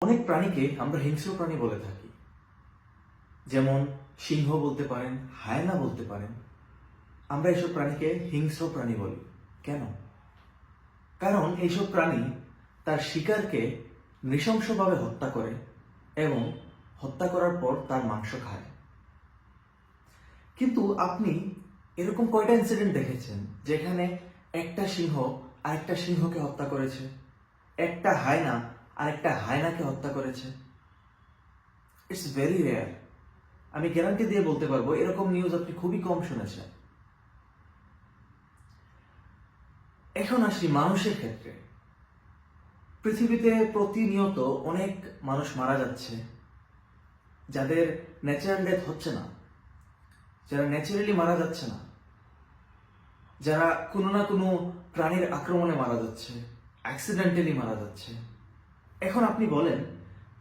অনেক প্রাণীকে আমরা হিংস্র প্রাণী বলে থাকি। যেমন সিংহ বলতে পারেন, হায়না বলতে পারেন। আমরা এইসব প্রাণীকে হিংস্র প্রাণী বলি। কেন? কারণ এইসব প্রাণী তার শিকারকে নৃশংসভাবে হত্যা করে এবং হত্যা করার পর তার মাংস খায়। কিন্তু আপনি এরকম কয়টা ইনসিডেন্ট দেখেছেন যেখানে একটা সিংহ আরেকটা সিংহকে হত্যা করেছে? একটা হায়না আরেকটা হায়নাকে হত্যা করেছে। ইটস ভেরি রেয়ার আমি গ্যারান্টি দিয়ে বলতে পারব, এরকম নিউজ আপনি খুবই কম শুনেছেন। এখন আসি মানুষের ক্ষেত্রে। পৃথিবীতে প্রতিনিয়ত অনেক মানুষ মারা যাচ্ছে, যাদের ন্যাচারাল ডেথ হচ্ছে না, যারা ন্যাচারালি মারা যাচ্ছে না, যারা কোনো না কোনো প্রাণীর আক্রমণে মারা যাচ্ছে অ্যাক্সিডেন্টালি মারা যাচ্ছে। এখন আপনি বলেন,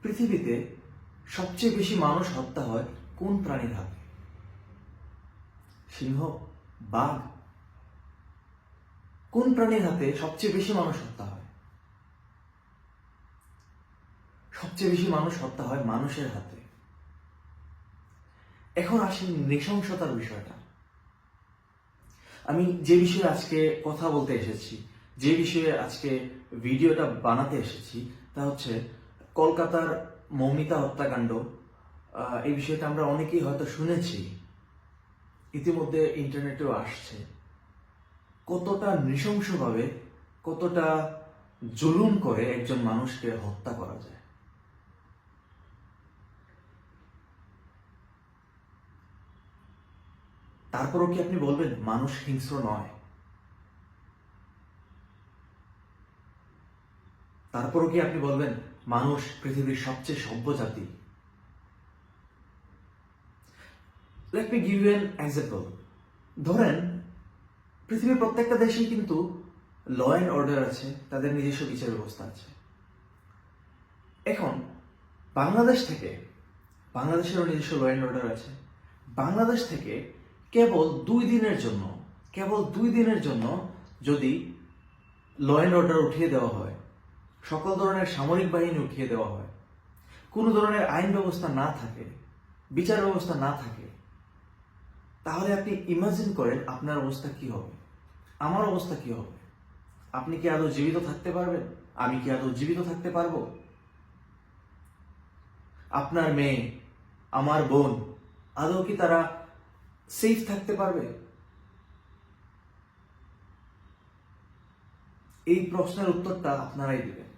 পৃথিবীতে সবচেয়ে বেশি মানুষ হত্যা হয় কোন প্রাণীর হাতে? সিংহ, বাঘ। কোন প্রাণীর হাতে সবচেয়ে বেশি মানুষ হত্যা হয়? সবচেয়ে বেশি মানুষ হত্যা হয় মানুষের হাতে। এখন আসেন নৃশংসতার বিষয়টা। আমি যে বিষয়ে আজকে কথা বলতে এসেছি, যে বিষয়ে আজকে ভিডিওটা বানাতে এসেছি তা হচ্ছে কলকাতার মৌমিতা হত্যাকাণ্ড এই বিষয়টা আমরা অনেকেই হয়তো শুনেছি, ইতিমধ্যে ইন্টারনেটেও আসছে। কতটা নৃশংসভাবে, কতটা জুলুম করে একজন মানুষকে হত্যা করা যায়। তারপরও কি আপনি বলবেন, মানুষ হিংস্র নয়? তারপরও কি আপনি বলবেন, মানুষ পৃথিবীর সবচেয়ে সভ্য জাতি? Let me give you example ধরেন, পৃথিবীর প্রত্যেকটা দেশেই কিন্তু ল অ্যান্ড অর্ডার আছে, তাদের নিজস্ব বিচার ব্যবস্থা আছে। এখন, বাংলাদেশ থেকে, বাংলাদেশেরও নিজস্ব ল অ্যান্ড অর্ডার আছে। বাংলাদেশ থেকে কেবল দুই দিনের জন্য, কেবল দুই দিনের জন্য যদি ল অ্যান্ড অর্ডার উঠিয়ে দেওয়া হয় সকল ধরনের সামরিক বাহিনী উঠিয়ে দেওয়া হয়। কোনো ধরনের আইন ব্যবস্থা না থাকে, বিচার ব্যবস্থা না থাকে, তাহলে আপনি ইমাজিন করেন আপনার অবস্থা কি হবে? আমার অবস্থা কি হবে? আপনি কি আদৌ জীবিত থাকতে পারবেন? আমি কি আদৌ জীবিত থাকতে পারব? আপনার মেয়ে, আমার বোন, আদৌ কি তারা সেফ থাকতে পারবে? এই প্রশ্নের উত্তরটা আপনারাই দিবেন।